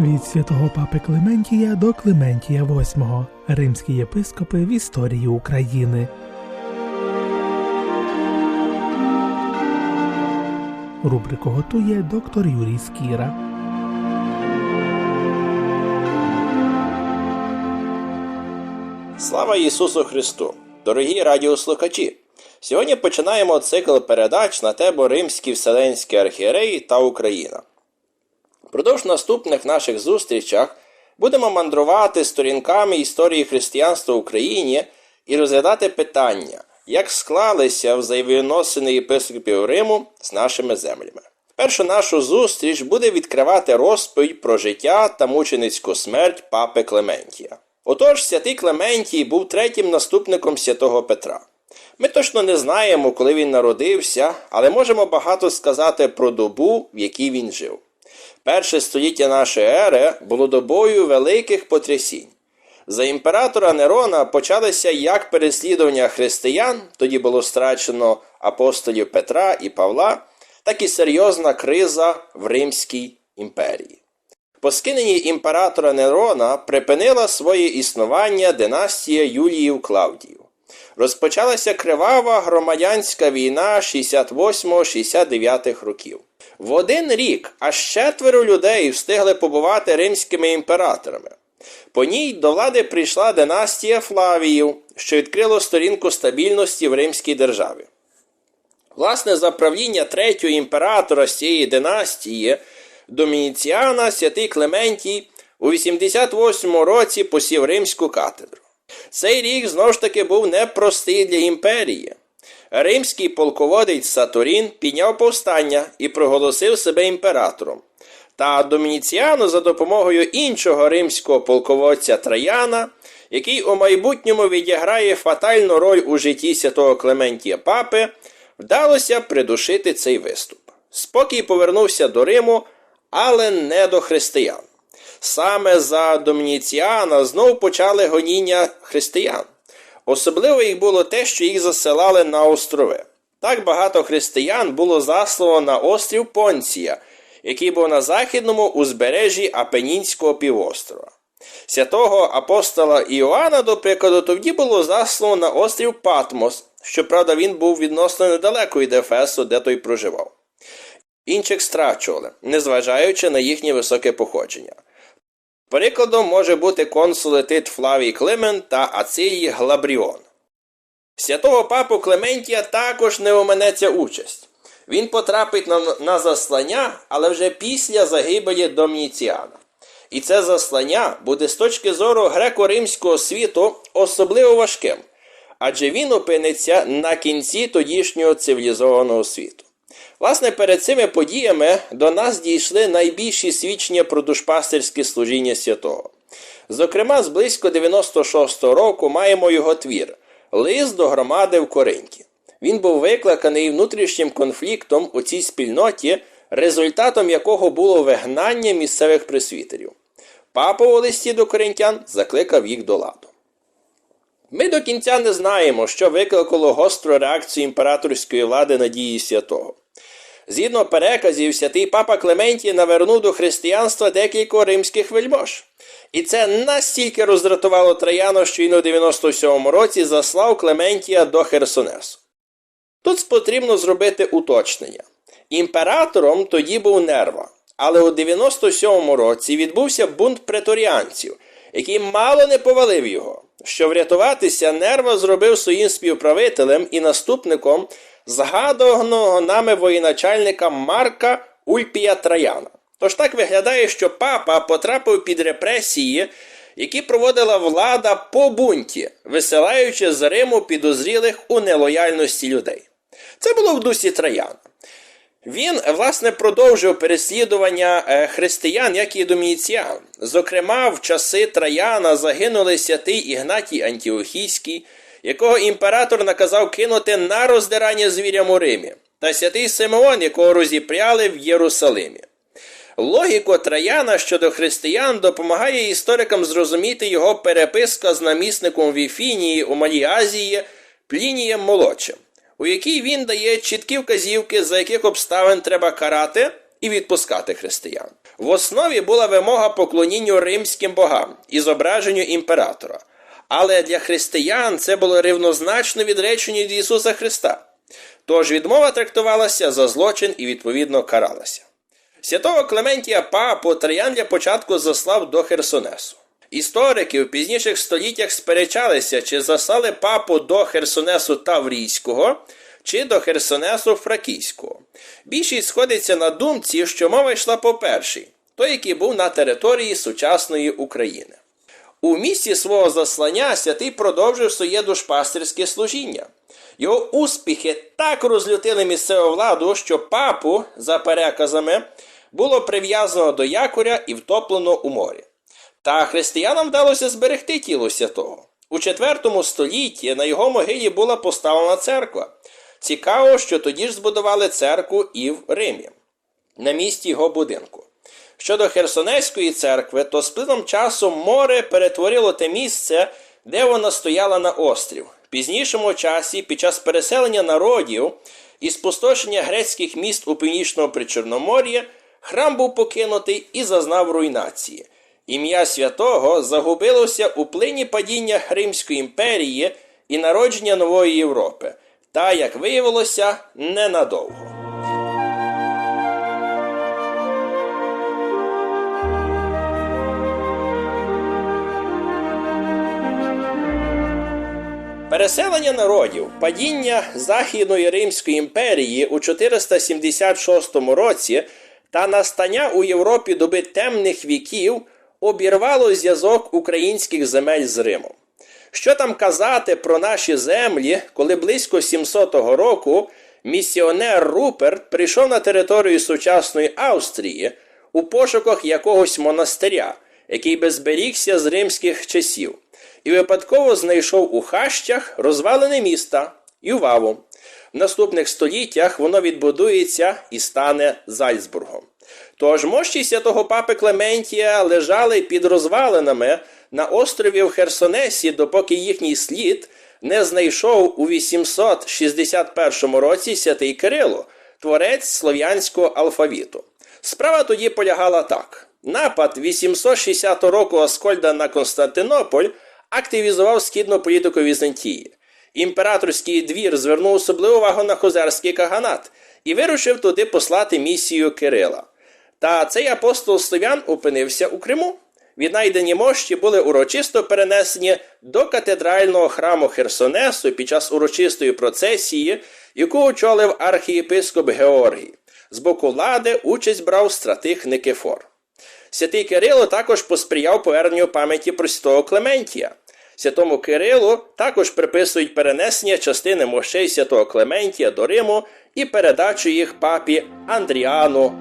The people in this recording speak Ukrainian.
Від святого папи Клементія до Клементія VIII. Римські єпископи в історії України. Рубрику готує доктор Юрій Скіра. Слава Ісусу Христу! Дорогі радіослухачі! Сьогодні починаємо цикл передач на тему Римські Вселенські архієреї та Україна. Впродовж наступних наших зустрічах будемо мандрувати сторінками історії християнства в Україні і розглядати питання, як склалися взаємовідносини єпископів Риму з нашими землями. Першу нашу зустріч буде відкривати розповідь про життя та мученицьку смерть папи Клементія. Отож, святий Клементій був третім наступником святого Петра. Ми точно не знаємо, коли він народився, але можемо багато сказати про добу, в якій він жив. Перше століття нашої ери було добою великих потрясінь. За імператора Нерона почалися як переслідування християн, тоді було страчено апостолів Петра і Павла, так і серйозна криза в Римській імперії. По скиненні імператора Нерона припинила своє існування династія Юліїв Клавдіїв. Розпочалася кривава громадянська війна 68-69 років. В один рік аж четверо людей встигли побувати римськими імператорами. По ній до влади прийшла династія Флавіїв, що відкрило сторінку стабільності в Римській державі. Власне, за правління третього імператора з цієї династії Домініціана святий Клементій у 88 році посів римську катедру. Цей рік знову ж таки був непростий для імперії. Римський полководець Сатурін підняв повстання і проголосив себе імператором. Та Домініціану за допомогою іншого римського полководця Траяна, який у майбутньому відіграє фатальну роль у житті святого Клементія Папи, вдалося придушити цей виступ. Спокій повернувся до Риму, але не до християн. Саме за Домініціана знов почали гоніння християн. Особливо їх було те, що їх засилали на острови. Так багато християн було заслано на острів Понція, який був на західному узбережжі Апенінського півострова. Святого апостола Іоанна, до прикладу, тоді було заслано на острів Патмос, щоправда, він був відносно недалеко від Ефесу, де той проживав. Інших страчували, незважаючи на їхнє високе походження. Прикладом може бути консули Тит Флавій Климент та Ацилій Глабріон. Святого папу Клементія також не оминеться участь. Він потрапить на, на заслання, але вже після загибелі Домніціана. І це заслання буде з точки зору греко-римського світу особливо важким, адже він опиниться на кінці тодішнього цивілізованого світу. Власне, перед цими подіями до нас дійшли найбільші свідчення про душпастерське служіння святого. Зокрема, з близько 96-го року маємо його твір Лист до громади в Коринті. Він був викликаний внутрішнім конфліктом у цій спільноті, результатом якого було вигнання місцевих присвітерів. Папа у листі до коринтян закликав їх до ладу. Ми до кінця не знаємо, що викликало гостру реакцію імператорської влади надії святого. Згідно переказів, святий папа Клементій навернув до християнства декілька римських вельмож. І це настільки роздратувало Траяна, що він у 97-му році заслав Клементія до Херсонесу. Тут потрібно зробити уточнення. Імператором тоді був Нерва, але у 97-му році відбувся бунт преторіанців, який мало не повалив його. Щоб врятуватися, Нерва зробив своїм співправителем і наступником згадуваного нами воєначальника Марка Ульпія Траяна. Тож так виглядає, що папа потрапив під репресії, які проводила влада по бунті, висилаючи з Риму підозрілих у нелояльності людей. Це було в дусі Траяна. Він, власне, продовжив переслідування е, християн, як і домініціан. Зокрема, в часи Траяна загинули святий Ігнатій Антіохійський, якого імператор наказав кинути на роздирання звірям у Римі, та святий Симеон, якого розіпряли в Єрусалимі. Логіку Траяна щодо християн допомагає історикам зрозуміти його переписка з намісником Віфінії у Малій Азії Плінієм Молодшим, у якій він дає чіткі вказівки, за яких обставин треба карати і відпускати християн. В основі була вимога поклонінню римським богам і зображенню імператора. Але для християн це було рівнозначно відреченню від Ісуса Христа. Тож відмова трактувалася за злочин і відповідно каралася. Святого Клементія Папу Траян для початку заслав до Херсонесу. Історики в пізніших століттях сперечалися, чи заслали папу до Херсонесу Таврійського, чи до Херсонесу Фракійського. Більшість сходиться на думці, що мова йшла по перший, той, який був на території сучасної України. У місці свого заслання святий продовжив своє душпастерське служіння. Його успіхи так розлютили місцеву владу, що папу, за переказами, було прив'язано до якоря і втоплено у морі. Та християнам вдалося зберегти тіло святого. У IV столітті на його могилі була поставлена церква. Цікаво, що тоді ж збудували церкву і в Римі, на місці його будинку. Щодо Херсонеської церкви, то з плином часу море перетворило те місце, де вона стояла на острів. В пізнішому часі, під час переселення народів і спустошення грецьких міст у північному Причорномор'ї, храм був покинутий і зазнав руйнації. Ім'я святого загубилося у плині падіння Римської імперії і народження нової Європи, та, як виявилося, ненадовго. Переселення народів, падіння Західної Римської імперії у 476 році та настання у Європі доби темних віків обірвало зв'язок українських земель з Римом. Що там казати про наші землі, коли близько 700 року місіонер Руперт прийшов на територію сучасної Австрії у пошуках якогось монастиря, який би зберігся з римських часів, і випадково знайшов у хащах розвалене міста Юваву. В наступних століттях воно відбудується і стане Зальцбургом. Тож мощі святого папи Клементія лежали під розвалинами на острові в Херсонесі, допоки їхній слід не знайшов у 861 році святий Кирило, творець слов'янського алфавіту. Справа тоді полягала так: напад 860 року Аскольда на Константинополь активізував східну політику Візантії. Імператорський двір звернув особливу увагу на Хозерський каганат і вирушив туди послати місію Кирила. Та цей апостол Слов'ян опинився у Криму. Віднайдені мощі були урочисто перенесені до катедрального храму Херсонесу під час урочистої процесії, яку очолив архієпископ Георгій. З боку влади участь брав стратих Никифор. Святий Кирило також посприяв поверненню пам'яті про святого Клементія. Святому Кирилу також приписують перенесення частини мощей святого Клементія до Риму і передачу їх папі Андріану